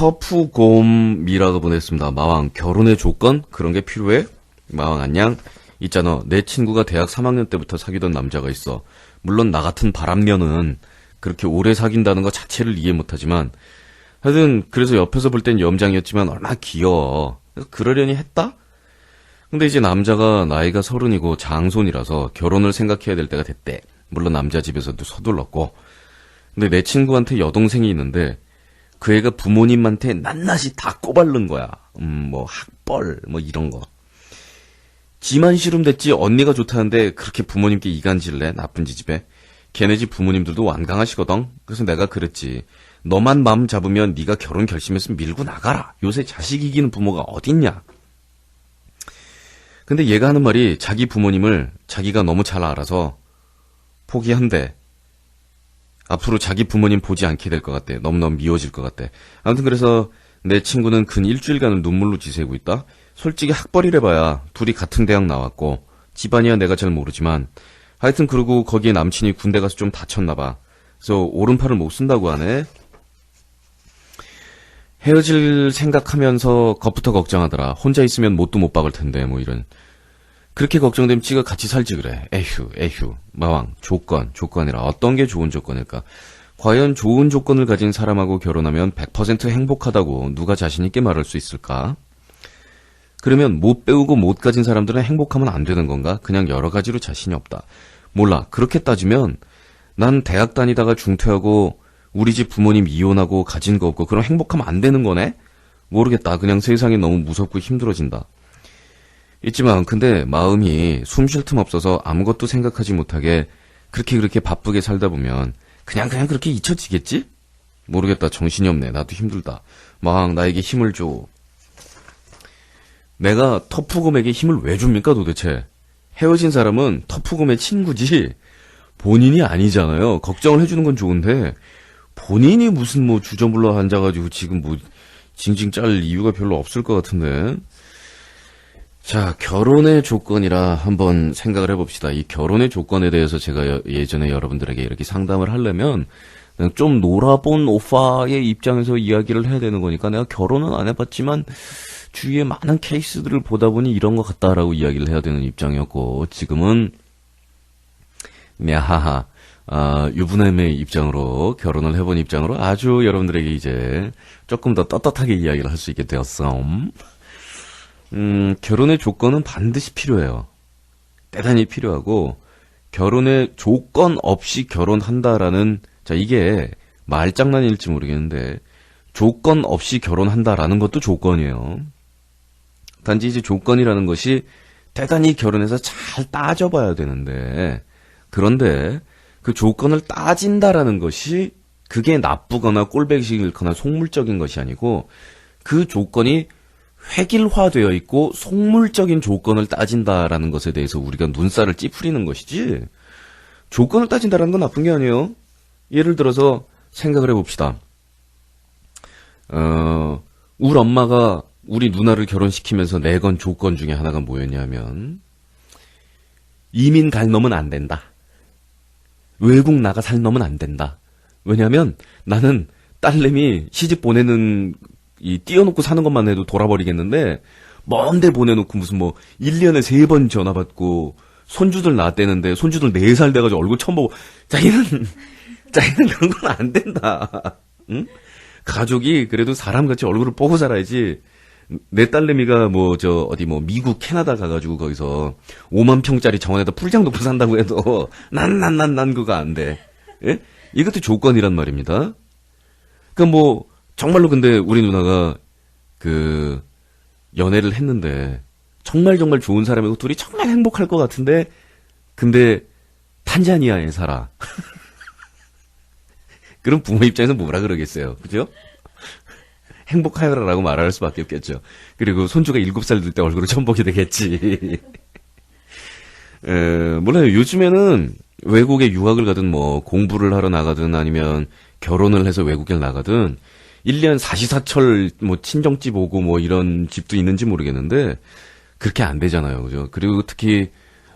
터프곰이라고 보냈습니다. 마왕, 결혼의 조건? 그런 게 필요해? 마왕, 안녕? 있잖아. 내 친구가 대학 3학년 때부터 사귀던 남자가 있어. 물론 나 같은 바람녀는 그렇게 오래 사귄다는 것 자체를 이해 못하지만, 하여튼, 그래서 옆에서 볼 땐 염장이었지만 얼마나 귀여워. 그러려니 했다? 근데 이제 남자가 나이가 서른이고 장손이라서 결혼을 생각해야 될 때가 됐대. 물론 남자 집에서도 서둘렀고. 근데 내 친구한테 여동생이 있는데 그 애가 부모님한테 낱낱이 다 꼬발른 거야. 음, 뭐 학벌 뭐 이런 거. 지만 싫으면 됐지 언니가 좋다는데 그렇게 부모님께 이간질래 나쁜 지집에. 걔네 집 부모님들도 완강하시거든. 그래서 내가 그랬지. 너만 마음 잡으면 네가 결혼 결심했으면 밀고 나가라. 요새 자식 이기는 부모가 어딨냐. 근데 얘가 하는 말이 자기 부모님을 자기가 너무 잘 알아서 포기한대. 앞으로 자기 부모님 보지 않게 될 것 같대. 너무너무 미워질 것 같대. 아무튼 그래서 내 친구는 근 일주일간을 눈물로 지새고 있다. 솔직히 학벌이래봐야 둘이 같은 대학 나왔고 집안이야 내가 잘 모르지만 하여튼 그러고 거기에 남친이 군대 가서 좀 다쳤나봐. 그래서 오른팔을 못 쓴다고 하네. 헤어질 생각하면서 겁부터 걱정하더라. 혼자 있으면 못도 못 박을 텐데 뭐 이런. 그렇게 걱정되면 지가 같이 살지 그래. 에휴, 에휴. 마왕, 조건, 조건이라 어떤 게 좋은 조건일까? 과연 좋은 조건을 가진 사람하고 결혼하면 100% 행복하다고 누가 자신있게 말할 수 있을까? 그러면 못 배우고 못 가진 사람들은 행복하면 안 되는 건가? 그냥 여러 가지로 자신이 없다. 몰라. 그렇게 따지면 난 대학 다니다가 중퇴하고 우리 집 부모님 이혼하고 가진 거 없고 그럼 행복하면 안 되는 거네? 모르겠다. 그냥 세상이 너무 무섭고 힘들어진다. 있지만 근데 마음이 숨 쉴 틈 없어서 아무것도 생각하지 못하게 그렇게 그렇게 바쁘게 살다 보면 그냥 그냥 그렇게 잊혀지겠지? 모르겠다. 정신이 없네. 나도 힘들다. 막 나에게 힘을 줘. 내가 터프곰에게 힘을 왜 줍니까 도대체? 헤어진 사람은 터프곰의 친구지 본인이 아니잖아요. 걱정을 해주는 건 좋은데 본인이 무슨 뭐 주저물러 앉아가지고 지금 뭐 징징 짤 이유가 별로 없을 것 같은데. 자, 결혼의 조건이라 한번 생각을 해봅시다. 이 결혼의 조건에 대해서 제가 여- 예전에 여러분들에게 이렇게 상담을 하려면 좀 놀아본 오빠의 입장에서 이야기를 해야 되는 거니까 내가 결혼은 안 해봤지만 주위에 많은 케이스들을 보다 보니 이런 것 같다라고 이야기를 해야 되는 입장이었고 지금은 야하하 아, 유부남의 입장으로 결혼을 해본 입장으로 아주 여러분들에게 이제 조금 더 떳떳하게 이야기를 할 수 있게 되었어. 음, 결혼의 조건은 반드시 필요해요. 대단히 필요하고, 결혼의 조건 없이 결혼한다라는, 자, 이게 말장난일지 모르겠는데, 조건 없이 결혼한다라는 것도 조건이에요. 단지 이제 조건이라는 것이 대단히 결혼해서 잘 따져봐야 되는데, 그런데 그 조건을 따진다라는 것이 그게 나쁘거나 꼴배기 싫거나 속물적인 것이 아니고 그 조건이 획일화되어 있고 속물적인 조건을 따진다라는 것에 대해서 우리가 눈살을 찌푸리는 것이지 조건을 따진다라는 건 나쁜 게 아니에요. 예를 들어서 생각을 해봅시다. 어, 우리 엄마가 우리 누나를 결혼시키면서 내건 조건 중에 하나가 뭐였냐면 이민 갈 놈은 안 된다. 외국 나가 살 놈은 안 된다. 왜냐면 나는 딸내미 시집 보내는 이 띄워놓고 사는 것만 해도 돌아버리겠는데 먼데 보내놓고 무슨 뭐 1년에 세 번 전화 받고 손주들 낳았대는데 손주들 4살 돼가지고 얼굴 처음 보고 자기는 자기는 그런 건 안 된다. 응? 가족이 그래도 사람같이 얼굴을 보고 살아야지. 내 딸내미가 뭐 저 어디 뭐 미국 캐나다 가가지고 거기서 5만 평짜리 정원에다 풀장 놓고 산다고 해도 난 난 난 난 그거 안 돼. 예? 이것도 조건이란 말입니다. 그러니까 뭐 정말로 근데 우리 누나가 그 연애를 했는데 정말 정말 좋은 사람이고 둘이 정말 행복할 것 같은데 근데 탄자니아에 살아. 그럼 부모 입장에서 뭐라 그러겠어요. 그죠? 행복하여라라고 말할 수밖에 없겠죠. 그리고 손주가 일곱 살될 때 얼굴을 처음 보게 되겠지. 에, 몰라요. 요즘에는 외국에 유학을 가든 뭐 공부를 하러 나가든 아니면 결혼을 해서 외국에 나가든 1년 사시사철 뭐 친정집 오고 뭐 이런 집도 있는지 모르겠는데 그렇게 안 되잖아요. 그죠? 그리고 특히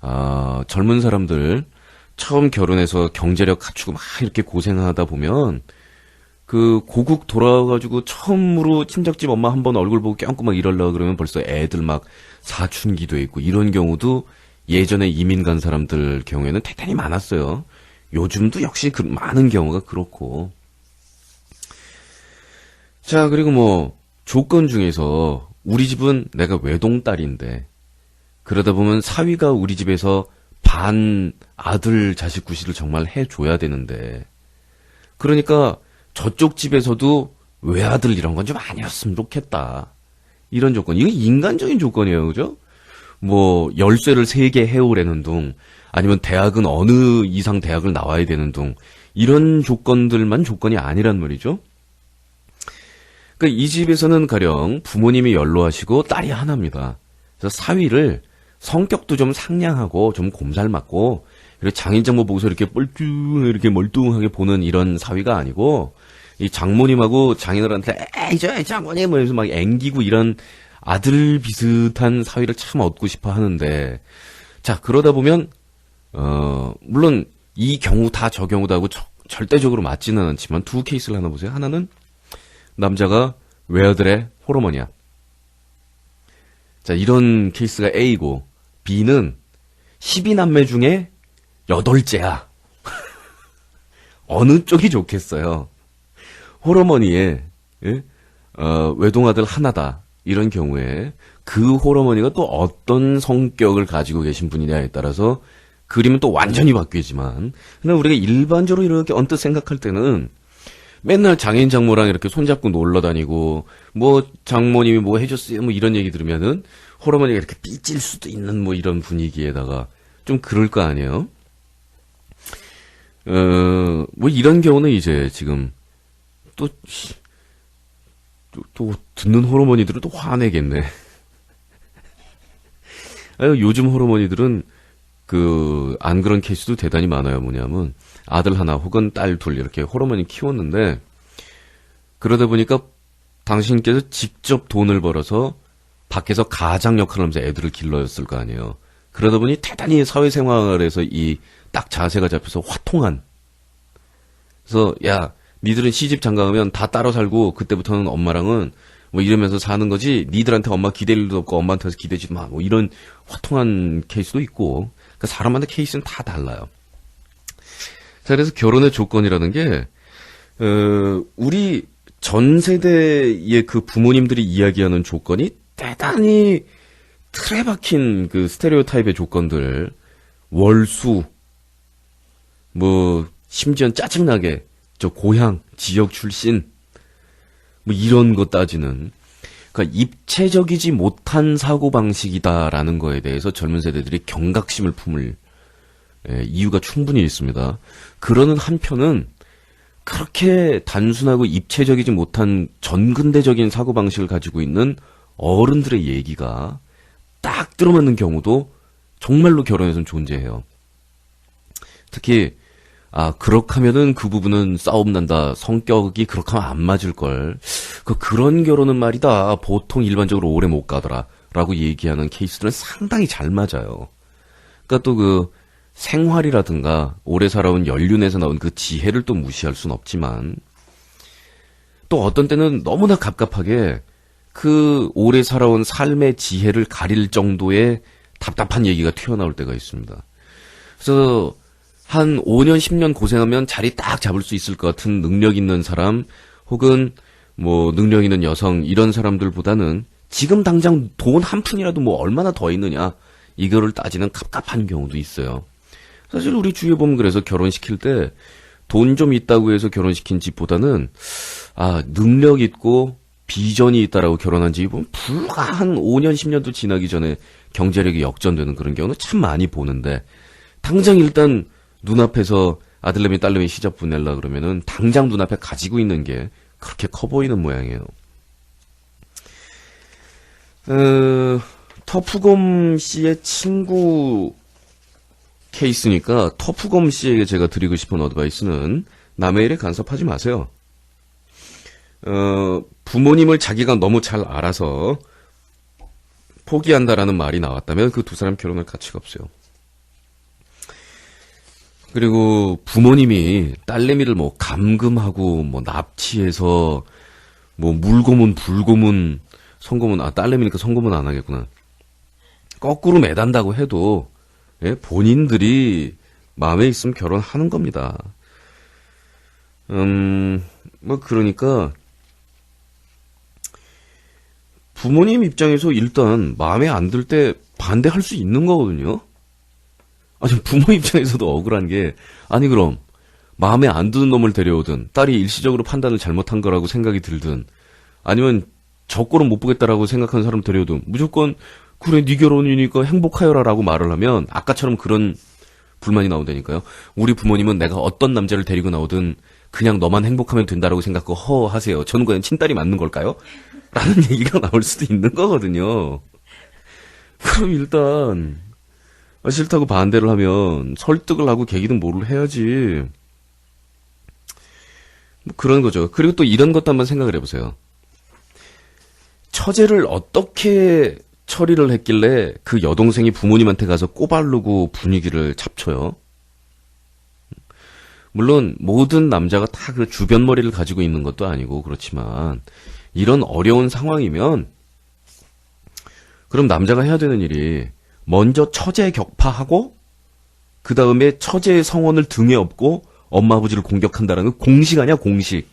아, 젊은 사람들 처음 결혼해서 경제력 갖추고 막 이렇게 고생하다 보면 그 고국 돌아와가지고 처음으로 친척집 엄마 한 번 얼굴 보고 껴안고 막 이럴라 그러면 벌써 애들 막 사춘기 돼 있고 이런 경우도 예전에 이민 간 사람들 경우에는 대단히 많았어요. 요즘도 역시 그 많은 경우가 그렇고. 자, 그리고 뭐 조건 중에서 우리 집은 내가 외동딸인데 그러다 보면 사위가 우리 집에서 반 아들 자식 구실을 정말 해줘야 되는데 그러니까 저쪽 집에서도 외아들 이런 건 좀 아니었으면 좋겠다. 이런 조건. 이거 인간적인 조건이에요. 그죠? 뭐, 열쇠를 세 개 해오라는 둥, 아니면 대학은 어느 이상 대학을 나와야 되는 둥, 이런 조건들만 조건이 아니란 말이죠. 그러니까 이 집에서는 가령 부모님이 연로하시고 딸이 하나입니다. 그래서 사위를 성격도 좀 상냥하고 좀 곰살 맞고 이렇게 장인 장모 보고서 이렇게 뻘쭘 이렇게 멀뚱하게 보는 이런 사위가 아니고 이 장모님하고 장인어른한테 에이 저 장모님 뭐 이러면서 막 앵기고 이런 아들 비슷한 사위를 참 얻고 싶어 하는데 자 그러다 보면 어 물론 이 경우 다 저 경우도 하고 저- 절대적으로 맞지는 않지만 두 케이스를 하나 보세요. 하나는 남자가 외아들의 호르몬이야. 자 이런 케이스가 A고 B는 12남매 중에 여덟째야. 어느 쪽이 좋겠어요? 호러머니에 예? 어, 외동아들 하나다 이런 경우에 그 호러머니가 또 어떤 성격을 가지고 계신 분이냐에 따라서 그림은 또 완전히 바뀌지만 근데 우리가 일반적으로 이렇게 언뜻 생각할 때는 맨날 장인 장모랑 이렇게 손잡고 놀러 다니고 뭐 장모님이 뭐 해줬어요 뭐 이런 얘기 들으면은 호러머니가 이렇게 삐질 수도 있는 뭐 이런 분위기에다가 좀 그럴 거 아니에요? 어, 뭐 이런 경우는 이제 지금 또, 씨, 또, 또 듣는 호르몬이들은 또 화내겠네. 아유, 요즘 호르몬이들은 그, 안 그런 케이스도 대단히 많아요. 뭐냐면, 아들 하나 혹은 딸 둘 이렇게 호르몬이 키웠는데, 그러다 보니까 당신께서 직접 돈을 벌어서 밖에서 가장 역할을 하면서 애들을 길러였을 거 아니에요. 그러다 보니 대단히 사회생활에서 이 딱 자세가 잡혀서 화통한. 그래서, 야, 니들은 시집 장가가면 다 따로 살고, 그때부터는 엄마랑은 뭐 이러면서 사는 거지, 니들한테 엄마 기댈 일도 없고, 엄마한테 기대지 마. 뭐 이런 화통한 케이스도 있고, 그러니까 사람마다 케이스는 다 달라요. 자, 그래서 결혼의 조건이라는 게, 어, 우리 전 세대의 그 부모님들이 이야기하는 조건이 대단히 틀에 박힌 그 스테레오 타입의 조건들, 월수, 뭐, 심지어 짜증나게, 저 고향, 지역 출신, 뭐 이런 거 따지는, 그러니까 입체적이지 못한 사고 방식이다라는 거에 대해서 젊은 세대들이 경각심을 품을 예, 이유가 충분히 있습니다. 그러는 한편은 그렇게 단순하고 입체적이지 못한 전근대적인 사고 방식을 가지고 있는 어른들의 얘기가 딱 들어맞는 경우도 정말로 결혼에선 존재해요. 특히 아 그렇게 하면은 그 부분은 싸움 난다 성격이 그렇게 하면 안 맞을 걸 그 그런 결혼은 말이다 보통 일반적으로 오래 못 가더라 라고 얘기하는 케이스들은 상당히 잘 맞아요. 그러니까 또 그 생활이라든가 오래 살아온 연륜에서 나온 그 지혜를 또 무시할 순 없지만 또 어떤 때는 너무나 갑갑하게 그 오래 살아온 삶의 지혜를 가릴 정도의 답답한 얘기가 튀어나올 때가 있습니다. 그래서 한 5년, 10년 고생하면 자리 딱 잡을 수 있을 것 같은 능력 있는 사람, 혹은 뭐 능력 있는 여성, 이런 사람들보다는 지금 당장 돈 한 푼이라도 뭐 얼마나 더 있느냐, 이거를 따지는 갑갑한 경우도 있어요. 사실 우리 주위에 보면 그래서 결혼시킬 때 돈 좀 있다고 해서 결혼시킨 집보다는, 아, 능력 있고 비전이 있다라고 결혼한 집이 보면 불과 한 5년, 10년도 지나기 전에 경제력이 역전되는 그런 경우는 참 많이 보는데, 당장 일단 눈앞에서 아들내미 딸내미 시접 보낼라 그러면은 당장 눈앞에 가지고 있는 게 그렇게 커 보이는 모양이에요. 어, 터프곰 씨의 친구 케이스니까 터프곰 씨에게 제가 드리고 싶은 어드바이스는 남의 일에 간섭하지 마세요. 어, 부모님을 자기가 너무 잘 알아서 포기한다라는 말이 나왔다면 그 두 사람 결혼할 가치가 없어요. 그리고 부모님이 딸내미를 뭐 감금하고 뭐 납치해서 뭐 물고문 불고문 성고문 아 딸내미니까 성고문 안 하겠구나. 거꾸로 매단다고 해도 예, 본인들이 마음에 있으면 결혼하는 겁니다. 음, 뭐 그러니까 부모님 입장에서 일단 마음에 안 들 때 반대할 수 있는 거거든요. 아니 부모 입장에서도 억울한 게 아니 그럼 마음에 안 드는 놈을 데려오든 딸이 일시적으로 판단을 잘못한 거라고 생각이 들든 아니면 저 꼴은 못 보겠다라고 생각하는 사람 데려오든 무조건 그래 네 결혼이니까 행복하여라라고 말을 하면 아까처럼 그런 불만이 나온다니까요. 우리 부모님은 내가 어떤 남자를 데리고 나오든 그냥 너만 행복하면 된다라고 생각하고 허 하세요. 저는 과연 친딸이 맞는 걸까요? 라는 얘기가 나올 수도 있는 거거든요. 그럼 일단 아, 싫다고 반대를 하면 설득을 하고 계기든 뭐를 해야지. 뭐 그런 거죠. 그리고 또 이런 것도 한번 생각을 해보세요. 처제를 어떻게 처리를 했길래 그 여동생이 부모님한테 가서 꼬바르고 분위기를 잡쳐요. 물론 모든 남자가 다 그 주변 머리를 가지고 있는 것도 아니고 그렇지만 이런 어려운 상황이면 그럼 남자가 해야 되는 일이 먼저 처제 격파하고 그 다음에 처제의 성원을 등에 업고 엄마 아버지를 공격한다라는 공식 아니야 공식.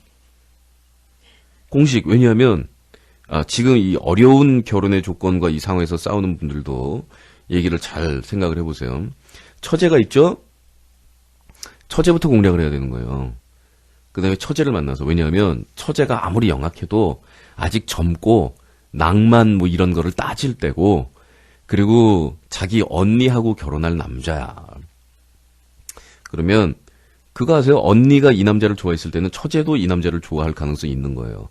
공식 왜냐하면 아, 지금 이 어려운 결혼의 조건과 이 상황에서 싸우는 분들도 얘기를 잘 생각을 해보세요. 처제가 있죠? 처제부터 공략을 해야 되는 거예요. 그 다음에 처제를 만나서. 왜냐하면 처제가 아무리 영악해도 아직 젊고 낭만 뭐 이런 거를 따질 때고 그리고 자기 언니하고 결혼할 남자야. 그러면 그거 아세요? 언니가 이 남자를 좋아했을 때는 처제도 이 남자를 좋아할 가능성이 있는 거예요.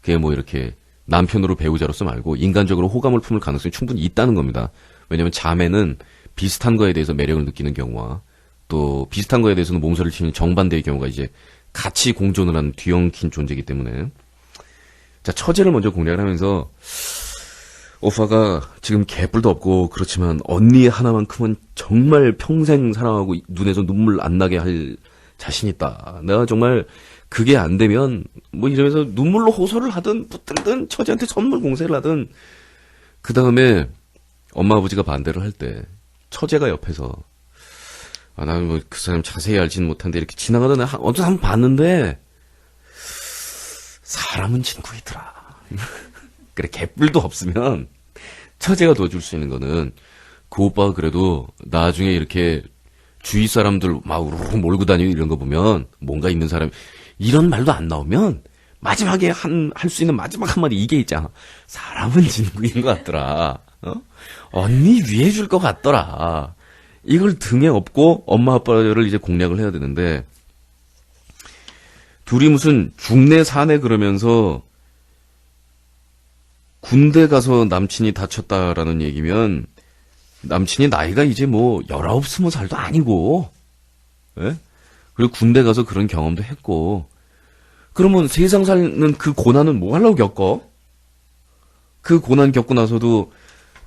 그게 뭐 이렇게 남편으로 배우자로서 말고 인간적으로 호감을 품을 가능성이 충분히 있다는 겁니다. 왜냐하면 자매는 비슷한 거에 대해서 매력을 느끼는 경우와 또 비슷한 거에 대해서는 몸서리를 치는 정반대의 경우가 이제 같이 공존을 하는 뒤엉킨 존재이기 때문에 자 처제를 먼저 공략을 하면서 오빠가 지금 개뿔도 없고 그렇지만 언니 하나만큼은 정말 평생 사랑하고 눈에서 눈물 안 나게 할 자신 있다. 내가 정말 그게 안 되면 뭐 이러면서 눈물로 호소를 하든 붙들든 처제한테 선물 공세를 하든 그 다음에 엄마 아버지가 반대를 할 때 처제가 옆에서 아 나는 뭐 그 사람 자세히 알지는 못한데 이렇게 내가 어디서 한번 봤는데 사람은 친구이더라. 그래 개뿔도 없으면 처제가 도와줄 수 있는 거는 그 오빠가 그래도 나중에 이렇게 주위 사람들 막 우르르 몰고 다니는 이런 거 보면 뭔가 있는 사람 이런 말도 안 나오면 마지막에 한 할 수 있는 마지막 한마디 이게 있잖아. 사람은 진국인 것 같더라. 어? 언니 위해 줄 것 같더라. 이걸 등에 업고 엄마 아빠를 이제 공략을 해야 되는데 둘이 무슨 중내 사내 그러면서 군대 가서 남친이 다쳤다라는 얘기면 남친이 나이가 이제 뭐 열아홉 스무 살도 아니고 예? 그리고 군대 가서 그런 경험도 했고 그러면 세상 사는 그 고난은 뭐 하려고 겪어? 그 고난 겪고 나서도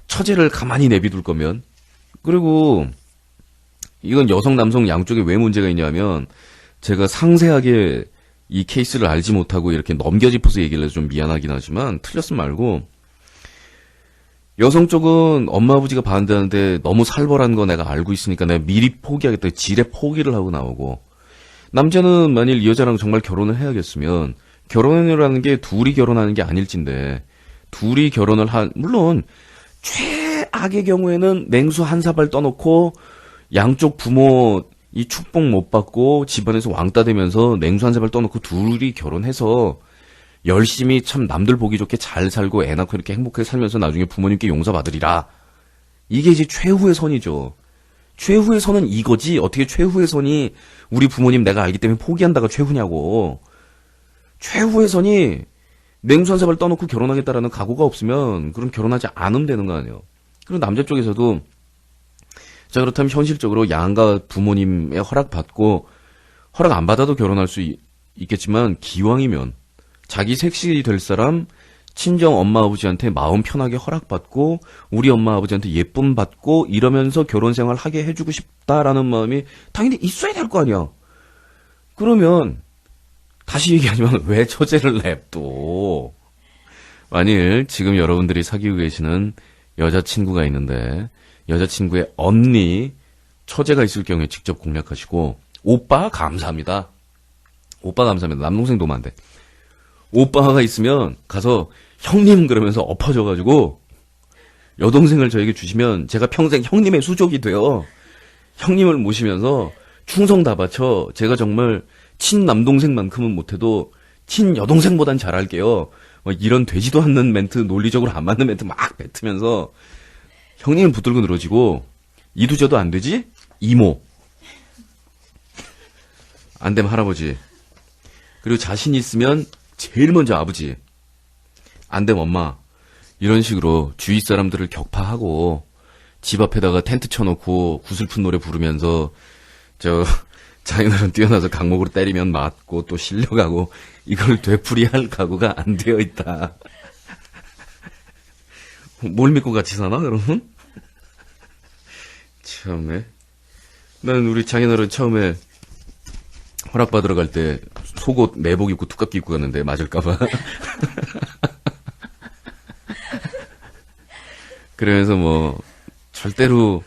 처제를 가만히 내비둘 거면 그리고 이건 여성 남성 양쪽에 왜 문제가 있냐면 제가 상세하게 이 케이스를 알지 못하고 이렇게 넘겨짚어서 얘기를 해서 좀 미안하긴 하지만 틀렸음 말고 여성 쪽은 엄마 아버지가 반대하는데 너무 살벌한 거 내가 알고 있으니까 내가 미리 포기하겠다 지레 포기를 하고 나오고. 남자는 만일 이 여자랑 정말 결혼을 해야겠으면 결혼이라는 게 둘이 결혼하는 게 아닐진데 둘이 결혼을 한 물론 최악의 경우에는 냉수 한 사발 떠놓고 양쪽 부모 이 축복 못 받고 집안에서 왕따 되면서 냉수 한 사발 떠놓고 둘이 결혼해서 열심히 참 남들 보기 좋게 잘 살고 애 낳고 이렇게 행복하게 살면서 나중에 부모님께 용서받으리라. 이게 이제 최후의 선이죠. 최후의 선은 이거지. 어떻게 최후의 선이 우리 부모님 내가 알기 때문에 포기한다가 최후냐고. 최후의 선이 냉수 한 사발 떠놓고 결혼하겠다라는 각오가 없으면 그럼 결혼하지 않으면 되는 거 아니에요. 그리고 남자 쪽에서도 자 그렇다면 현실적으로 양가 부모님의 허락 받고 허락 안 받아도 결혼할 수 있, 겠지만 기왕이면 자기 색시 될 사람 친정 엄마 아버지한테 마음 편하게 허락받고 우리 엄마 아버지한테 예쁨 받고 이러면서 결혼 생활 하게 해주고 싶다라는 마음이 당연히 있어야 될 거 아니야. 그러면 다시 얘기하지만 왜 처제를 냅둬? 만일 지금 여러분들이 사귀고 계시는 여자친구가 있는데 여자친구의 언니 처제가 있을 경우에 직접 공략하시고 오빠 감사합니다. 오빠 감사합니다. 남동생 도움 안 돼. 오빠가 있으면 가서 형님 그러면서 엎어져가지고 여동생을 저에게 주시면 제가 평생 형님의 수족이 돼요. 형님을 모시면서 충성 다 바쳐 제가 정말 친 남동생만큼은 못해도 친 여동생보단 잘할게요. 뭐 이런 되지도 않는 멘트 논리적으로 안 맞는 멘트 막 뱉으면서 형님은 붙들고 늘어지고 이두저도 안 되지? 이모. 안 되면 할아버지. 그리고 자신 있으면 제일 먼저 아버지. 안 되면 엄마. 이런 식으로 주위 사람들을 격파하고 집 앞에다가 텐트 쳐놓고 구슬픈 노래 부르면서 저 자연어른 뛰어나서 강목으로 때리면 맞고 또 실려가고 이걸 되풀이할 각오가 안 되어 있다. 뭘 믿고 같이 사나 여러분? 참네. 난 우리 장인어른 처음에 허락받으러 갈 때 속옷 내복 입고 툭갑기 입고 갔는데 맞을까봐. 그러면서 뭐 절대로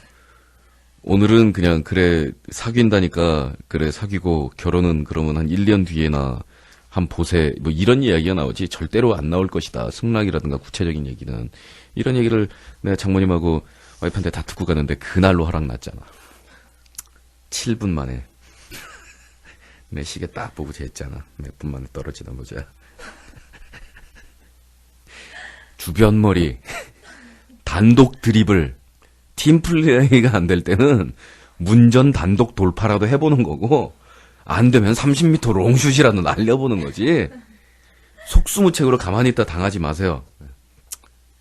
오늘은 그냥 그래 사귄다니까 그래 사귀고 결혼은 그러면 한 1년 뒤에나 한 보세 뭐 이런 이야기가 나오지 절대로 안 나올 것이다. 승낙이라든가 구체적인 얘기는. 이런 얘기를 내가 장모님하고 와이프한테 다 듣고 가는데 그날로 허락 났잖아. 7분 만에. 내 시계 딱 보고 쟀잖아. 몇 분 만에 떨어지나 보자 주변 머리. 단독 드리블 팀 플레이가 안 될 때는 문전 단독 돌파라도 해보는 거고 안 되면 30m 롱슛이라도 날려보는 거지. 속수무책으로 가만히 있다 당하지 마세요.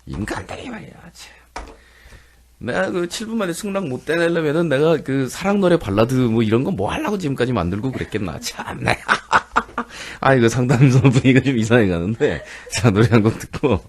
인간들이 말이야. 참. 내가 그 7분 만에 승낙 못 떼내려면은 내가 그 사랑 노래 발라드 뭐 이런 거 뭐 하려고 지금까지 만들고 그랬겠나. 참네. 아 이거 상담소 분위기가 좀 이상해 가는데 자 노래 한 곡 듣고